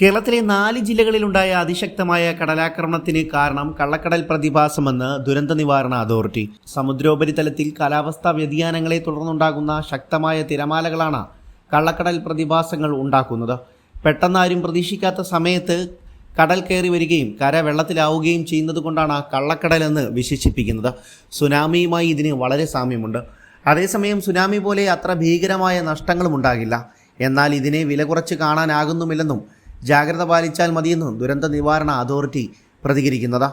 കേരളത്തിലെ നാല് ജില്ലകളിലുണ്ടായ അതിശക്തമായ കടലാക്രമണത്തിന് കാരണം കള്ളക്കടൽ പ്രതിഭാസമെന്ന് ദുരന്ത നിവാരണ അതോറിറ്റി. സമുദ്രോപരിതലത്തിൽ കാലാവസ്ഥാ വ്യതിയാനങ്ങളെ തുടർന്നുണ്ടാകുന്ന ശക്തമായ തിരമാലകളാണ് കള്ളക്കടൽ പ്രതിഭാസങ്ങൾ ഉണ്ടാക്കുന്നത്. പെട്ടെന്നാരും പ്രതീക്ഷിക്കാത്ത സമയത്ത് കടൽ കയറി വരികയും കര വെള്ളത്തിലാവുകയും ചെയ്യുന്നത് കൊണ്ടാണ് കള്ളക്കടൽ എന്ന് വിശേഷിപ്പിക്കുന്നത്. സുനാമിയുമായി ഇതിന് വളരെ സാമ്യമുണ്ട്. അതേസമയം സുനാമി പോലെ അത്ര ഭീകരമായ നഷ്ടങ്ങളും ഉണ്ടാകില്ല എന്നാൽ ഇതിനെ വില കുറച്ച് കാണാനാകുന്നുമില്ലെന്നും ജാഗ്രത പാലിച്ചാൽ മതിയെന്നും ദുരന്ത നിവാരണ അതോറിറ്റി പ്രതികരിക്കുന്നത്.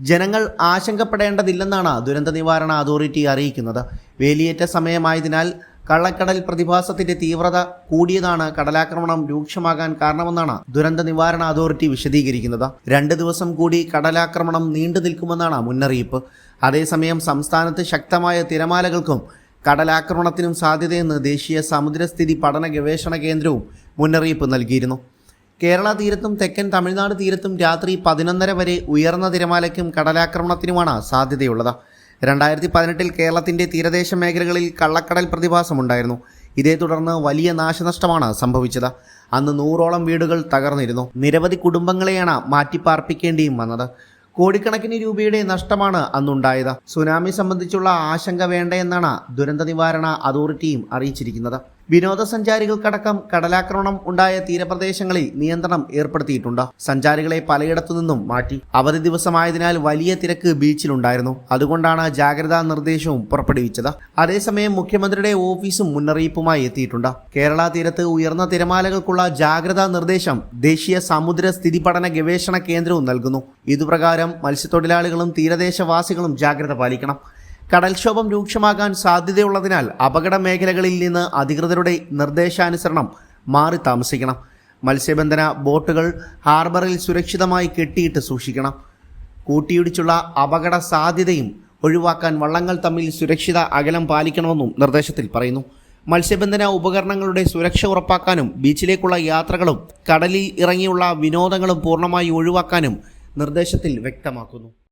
ജനങ്ങൾ ആശങ്കപ്പെടേണ്ടതില്ലെന്നാണ് ദുരന്ത നിവാരണ അതോറിറ്റി അറിയിക്കുന്നത്. വേലിയേറ്റ സമയമായതിനാൽ കള്ളക്കടൽ പ്രതിഭാസത്തിന്റെ തീവ്രത കൂടിയതാണ് കടലാക്രമണം രൂക്ഷമാകാൻ കാരണമെന്നാണ് ദുരന്ത നിവാരണ അതോറിറ്റി വിശദീകരിക്കുന്നത്. രണ്ട് ദിവസം കൂടി കടലാക്രമണം നീണ്ടു നിൽക്കുമെന്നാണ് മുന്നറിയിപ്പ്. അതേസമയം സംസ്ഥാനത്ത് ശക്തമായ തിരമാലകൾക്കും കടലാക്രമണത്തിനും സാധ്യതയെന്ന് ദേശീയ സമുദ്രസ്ഥിതി പഠന ഗവേഷണ കേന്ദ്രവും മുന്നറിയിപ്പ് നൽകിയിരുന്നു. കേരള തീരത്തും തെക്കൻ തമിഴ്നാട് തീരത്തും രാത്രി പതിനൊന്നര വരെ ഉയർന്ന തിരമാലയ്ക്കും കടലാക്രമണത്തിനുമാണ് സാധ്യതയുള്ളത്. രണ്ടായിരത്തി പതിനെട്ടിൽ കേരളത്തിന്റെ തീരദേശ മേഖലകളിൽ കള്ളക്കടൽ പ്രതിഭാസമുണ്ടായിരുന്നു. ഇതേ തുടർന്ന് വലിയ നാശനഷ്ടമാണ് സംഭവിച്ചത്. അന്ന് നൂറോളം വീടുകൾ തകർന്നിരുന്നു. നിരവധി കുടുംബങ്ങളെയാണ് മാറ്റിപ്പാർപ്പിക്കേണ്ടിയും വന്നത്. കോടിക്കണക്കിന് രൂപയുടെ നഷ്ടമാണ് അന്നുണ്ടായത്. സുനാമി സംബന്ധിച്ചുള്ള ആശങ്ക വേണ്ടയെന്നാണ് ദുരന്ത നിവാരണ അതോറിറ്റിയും അറിയിച്ചിരിക്കുന്നത്. വിനോദസഞ്ചാരികൾക്കടക്കം കടലാക്രമണം ഉണ്ടായ തീരപ്രദേശങ്ങളിൽ നിയന്ത്രണം ഏർപ്പെടുത്തിയിട്ടുണ്ട്. സഞ്ചാരികളെ പലയിടത്തു നിന്നും മാറ്റി. അവധി ദിവസമായതിനാൽ വലിയ തിരക്ക് ബീച്ചിലുണ്ടായിരുന്നു. അതുകൊണ്ടാണ് ജാഗ്രതാ നിർദ്ദേശവും പുറപ്പെടുവിച്ചത്. അതേസമയം മുഖ്യമന്ത്രിയുടെ ഓഫീസും മുന്നറിയിപ്പുമായി എത്തിയിട്ടുണ്ട്. കേരള തീരത്ത് ഉയർന്ന തിരമാലകൾക്കുള്ള ജാഗ്രതാ നിർദ്ദേശം ദേശീയ സമുദ്ര സ്ഥിതി പഠന ഗവേഷണ കേന്ദ്രവും നൽകുന്നു. ഇതുപ്രകാരം മത്സ്യത്തൊഴിലാളികളും തീരദേശവാസികളും ജാഗ്രത പാലിക്കണം. കടൽക്ഷോഭം രൂക്ഷമാകാൻ സാധ്യതയുള്ളതിനാൽ അപകട മേഖലകളിൽ നിന്ന് അധികൃതരുടെ നിർദ്ദേശാനുസരണം മാറി താമസിക്കണം. മത്സ്യബന്ധന ബോട്ടുകൾ ഹാർബറിൽ സുരക്ഷിതമായി കെട്ടിയിട്ട് സൂക്ഷിക്കണം. കൂട്ടിയിടിച്ചുള്ള അപകട സാധ്യതയും ഒഴിവാക്കാൻ വള്ളങ്ങൾ തമ്മിൽ സുരക്ഷിത അകലം പാലിക്കണമെന്നും നിർദ്ദേശത്തിൽ പറയുന്നു. മത്സ്യബന്ധന ഉപകരണങ്ങളുടെ സുരക്ഷ ഉറപ്പാക്കാനും ബീച്ചിലേക്കുള്ള യാത്രകളും കടലിൽ ഇറങ്ങിയുള്ള വിനോദങ്ങളും പൂർണമായി ഒഴിവാക്കാനും നിർദ്ദേശത്തിൽ വ്യക്തമാക്കുന്നു.